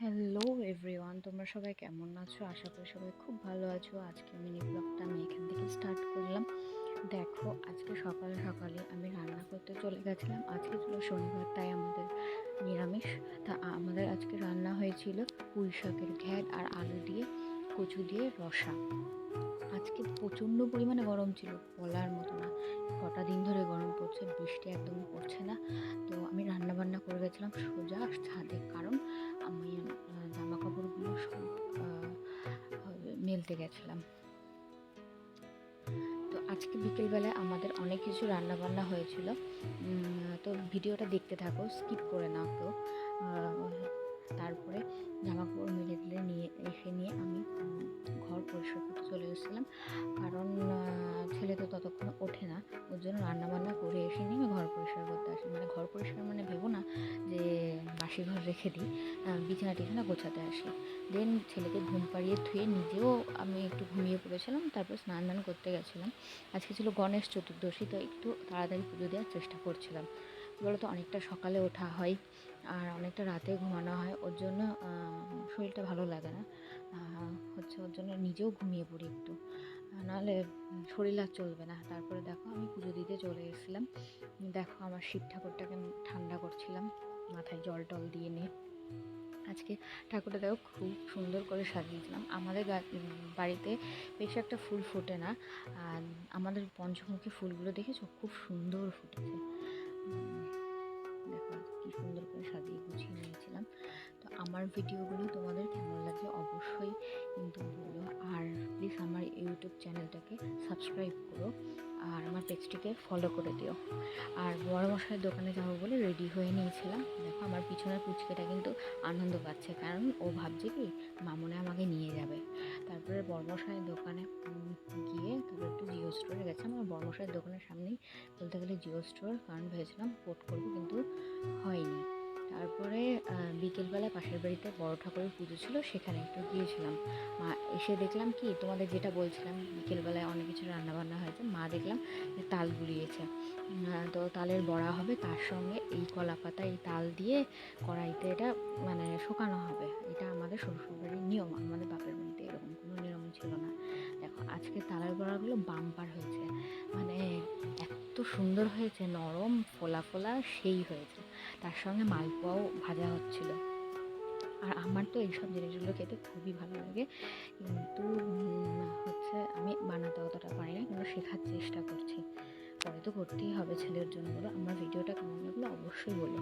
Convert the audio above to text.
Hello everyone তোমরা সবাই কেমন আছো? আশা করি সবাই খুব ভালো আছো। আজকে মিনি ব্লগটা আমি এখান থেকে স্টার্ট করলাম। দেখো, আজকে সকালে সকালে আমি রান্না করতে চলে গেছিলাম। আজকে ছিল শনিবার, তাই আমাদের নিরামিষ। তা আমাদের আজকে রান্না হয়েছিল পুঁই শাকের ঘ্যাট আর আলু দিয়ে কচু দিয়ে রসা। আজকে প্রচণ্ড পরিমাণে গরম ছিল, বলার মতো না। কটা দিন ধরে গরম পড়ছে, বৃষ্টি একদমই পড়ছে না। তো আমি রান্না বান্না করে গেছিলাম সোজা ছাদে। কারণ মেলতে গেছিলাম। তো আজকে বিকেলবেলায় আমাদের অনেক কিছু রান্না বান্না হয়েছিল তো ভিডিওটা দেখতে থাকো, স্কিপ করে নাও কেউ তারপরে জামা কাপড় মেলে দিলে নিয়ে এসে নিয়ে আমি ঘর পরিষ্কার করতে চলে এসেছিলাম কারণ ছেলে তো ততক্ষণ ওঠে না, ওর জন্য রান্নাবান্না করে এসে নিয়ে আমি ঘর পরিষ্কার বাসি ঘর রেখে দিই বিছানা টিছানা গোছাতে আসি। দেন ছেলেকে ঘুম পাড়িয়ে ধুয়ে নিজেও আমি একটু ঘুমিয়ে পড়েছিলাম, তারপর স্নান দান করতে গেছিলাম। আজকে ছিল গণেশ চতুর্দশী, তো একটু তাড়াতাড়ি পুজো দেওয়ার চেষ্টা করছিলাম। বলো তো অনেকটা সকালে ওঠা হয় আর অনেকটা রাতে ঘুমানো হয়, ওর জন্য শরীরটা ভালো লাগে না। হচ্ছে ওর জন্য নিজেও ঘুমিয়ে পড়ি একটু। নাহলে শরীর আর চলবে না। তারপরে দেখো আমি পুজো দিতে চলে এসেছিলাম। দেখো আমার শিব ঠাকুরটাকে ঠান্ডা করছিলাম। মাথায় জল টল দিয়ে নিয়ে আজকে ঠাকুরটা দেখো খুব সুন্দর করে সাজিয়েছিলাম। আমাদের বাড়িতে বেশ একটা ফুল ফোটে না। আর আমাদের পঞ্চমুখী ফুলগুলো দেখেছ? খুব সুন্দর ফুটেছে। দেখো কি সুন্দর করে সাজিয়ে গুছিয়ে নিয়েছিলাম। তো আমার ভিডিওগুলো তোমাদের কেমন লাগে অবশ্যই কিন্তু বলো। আর প্লিজ আমার ইউটিউব চ্যানেলটাকে সাবস্ক্রাইব করো। আর আমার পেজটিকে ফলো করে দিও। আর বড় মশাইয়ের দোকানে যাব বলে রেডি হয়ে নিয়েছিলাম। দেখো আমার পিছনের পুচকেটা কিন্তু আনন্দ পাচ্ছে, কারণ ও ভাবছে কি, মামনে আমাকে নিয়ে যাবে। তারপরে বর্মশাইয়ের দোকানে গিয়ে তারপরে একটু জিও স্টোরে গেছিলাম আর বর্মশাইয়ের দোকানের সামনেই বলতে গেলে জিও স্টোর কারণ ভেবেছিলাম পোর্ট করব কিন্তু হয়নি। তারপরে বিকেলবেলা পাশের বাড়িতে বড় ঠাকুরের পুজো ছিল, সেখানে একটু গিয়েছিলাম। মা এসে দেখলাম কি, তোমাদের যেটা বলছিলাম, বিকেলবেলায় অনেক কিছু রান্নাবান্না হয়েছে, মা দেখলাম যে তাল গুলিয়েছে তো তালের বড়া হবে, তার সঙ্গে এই কলা পাতা এই তাল দিয়ে কড়াইতে এটা মানে শুকানো হবে। সুন্দর হয়েছে, নরম, ফোলা ফোলা, সেই হয়েছে। তার সঙ্গে মালপোয়াও ভাজা হচ্ছিল। আর আমার তো এইসব জিনিসগুলো খেতে খুবই ভালো লাগে। কিন্তু হচ্ছে আমি বানাতে অতটা পারি না, কিন্তু শেখার চেষ্টা করছি। পরে তো করতেই হবে ছেলের জন্য। আমার ভিডিওটা কেমন লাগল অবশ্যই বলো